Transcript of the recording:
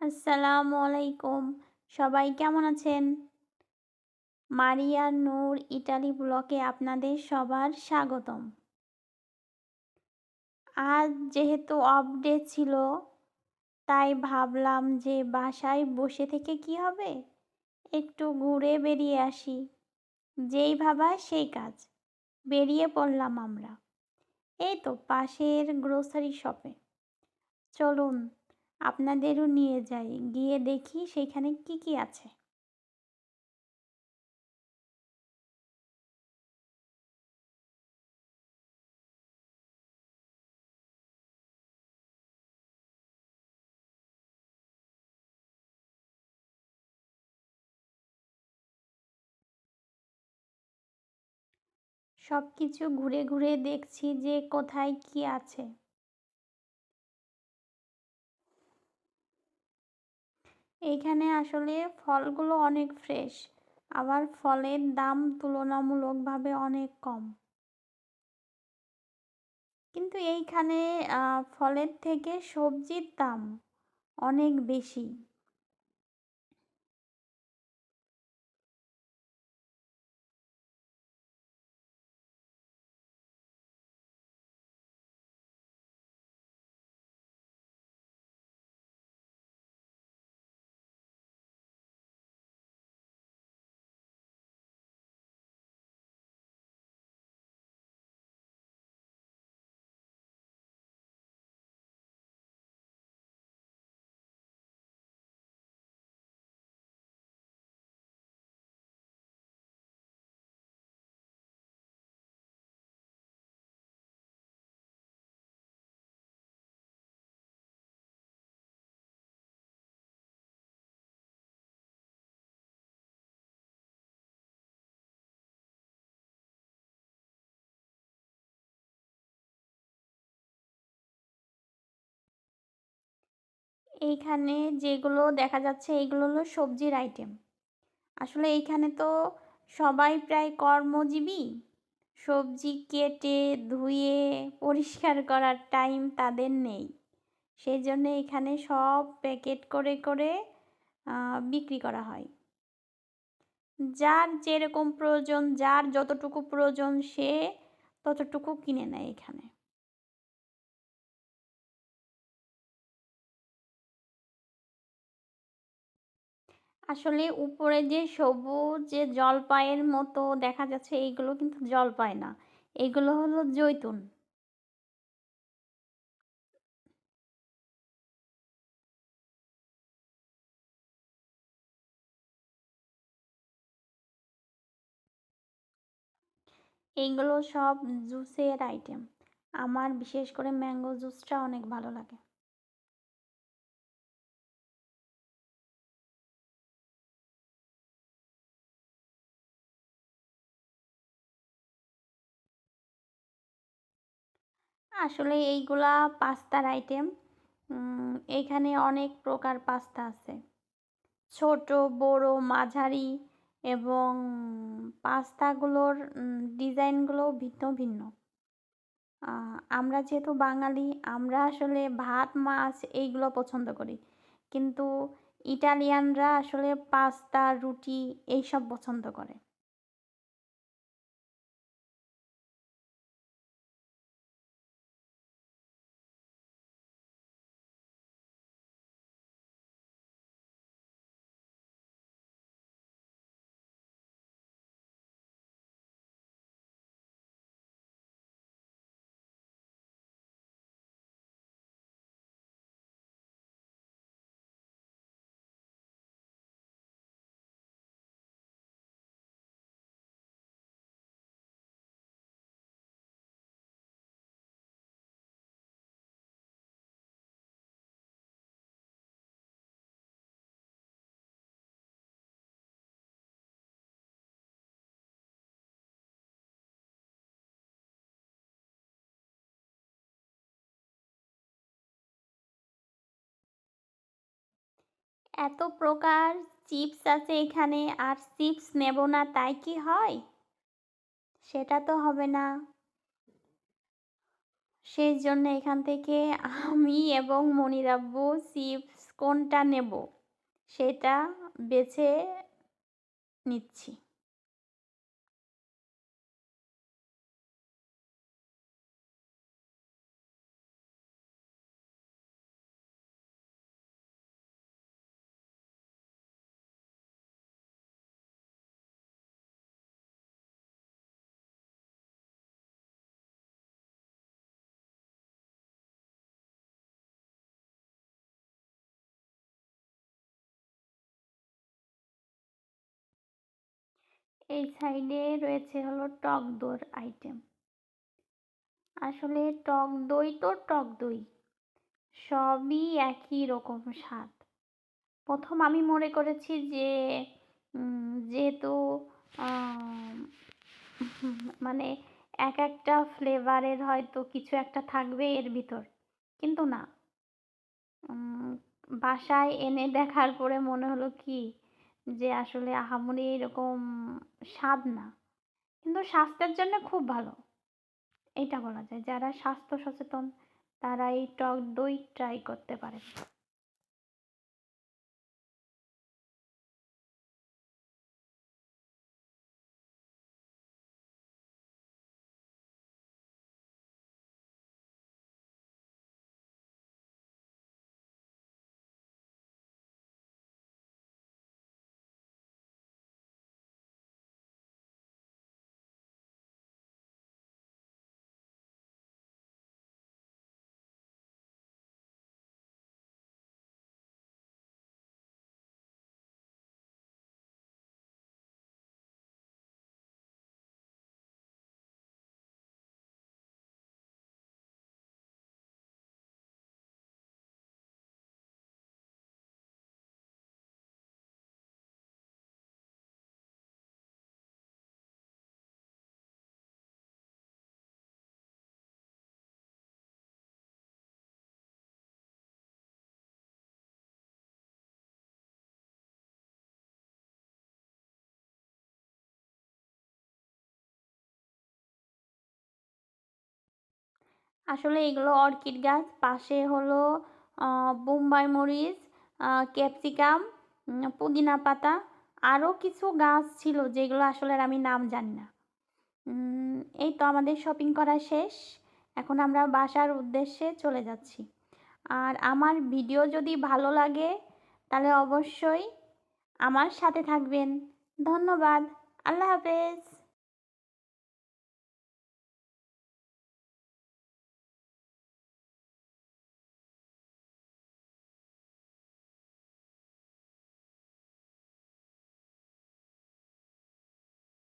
আসসালামু আলাইকুম। সবাই কেমন আছেন? মারিয়ার নূর ইটালি ব্লকে আপনাদের সবার স্বাগতম। আজ যেহেতু ডে ছিল, তাই ভাবলাম যে বাসায় বসে থেকে কি হবে? একটু ঘুরে বেরিয়ে আসি। যেই ভাবা সেই কাজ। বেরিয়ে পড়লাম আমরা। এই তো পাশের গ্রোসারি শপে চলুন আপনাদেরও নিয়ে যাই। গিয়ে দেখি সেখানে কি কি আছে। সব কিছু ঘুরে ঘুরে দেখছি যে কোথায় কি আছে। এইখানে আসলে ফলগুলো অনেক ফ্রেশ আবার ফলের দাম তুলনামূলকভাবে অনেক কম। কিন্তু এইখানে ফলের থেকে সবজির দাম অনেক বেশি। এইখানে যেগুলো দেখা যাচ্ছে এইগুলো হলো সবজির আইটেম আসলে এইখানে তো সবাই প্রায় কর্মজীবী। সবজি কেটে, ধুয়ে, পরিষ্কার করার টাইম তাদের নেই। সেই জন্য এখানে সব প্যাকেট করে করে বিক্রি করা হয়। যার যেরকম প্রয়োজন, যার যতটুকু প্রয়োজন সে ততটুকু কিনে নেয় এখানে। আসলে উপরে যে সবুজ, যে জলপাইয়ের মতো দেখা যাচ্ছে, এইগুলো কিন্তু জলপাই না। এগুলো হলো জৈতুন। এইগুলো সব জুসের আইটেম। আমার বিশেষ করে ম্যাঙ্গো জুসটা অনেক ভালো লাগে। আসলে এইগুলা পাস্তার আইটেম এইখানে অনেক প্রকার পাস্তা আছে। ছোট, বড়, মাঝারি এবং পাস্তাগুলোর ডিজাইনগুলো ভিন্ন ভিন্ন। আমরা যেহেতু বাঙালি, আমরা আসলে ভাত, মাছ এইগুলো পছন্দ করি। কিন্তু ইটালিয়ানরা আসলে পাস্তা, রুটি এইসব পছন্দ করে। এত প্রকার চিপস আছে এখানে আর চিপস নেব না, তাই কি হয়? সেটা তো হবে না। সেই জন্য এখান থেকে আমি এবং মনিরাব্বু চিপস কোনটা নেব সেটা বেছে নিচ্ছি। এই সাইডে রয়েছে হলো টক দইয়ের আইটেম আসলে টক দই তো টক দই, সবই একই রকম স্বাদ। প্রথম আমি মনে করেছি যে যেহেতু মানে এক একটা ফ্লেভারের হয়তো কিছু একটা থাকবে এর ভিতর, কিন্তু না। বাসায় এনে দেখার পরে মনে হলো কি যে আসলে আহামরি এরকম স্বাদ না। কিন্তু স্বাস্থ্যের জন্য খুব ভালো। এটা বলা যায়। যারা স্বাস্থ্য সচেতন তারা এই টক দই ট্রাই করতে পারে। আসলে এগুলো অর্কিড গাছ। পাশে হলো বোম্বাই মরিচ ক্যাপসিকাম পুদিনা পাতা। আরও কিছু গাছ ছিল যেগুলো আসলে আমি নাম জানি না। এই তো আমাদের শপিং করা শেষ। এখন আমরা বাসার উদ্দেশ্যে চলে যাচ্ছি। আর আমার ভিডিও যদি ভালো লাগে, তাহলে অবশ্যই আমার সাথে থাকবেন। ধন্যবাদ। আল্লাহ হাফেজ।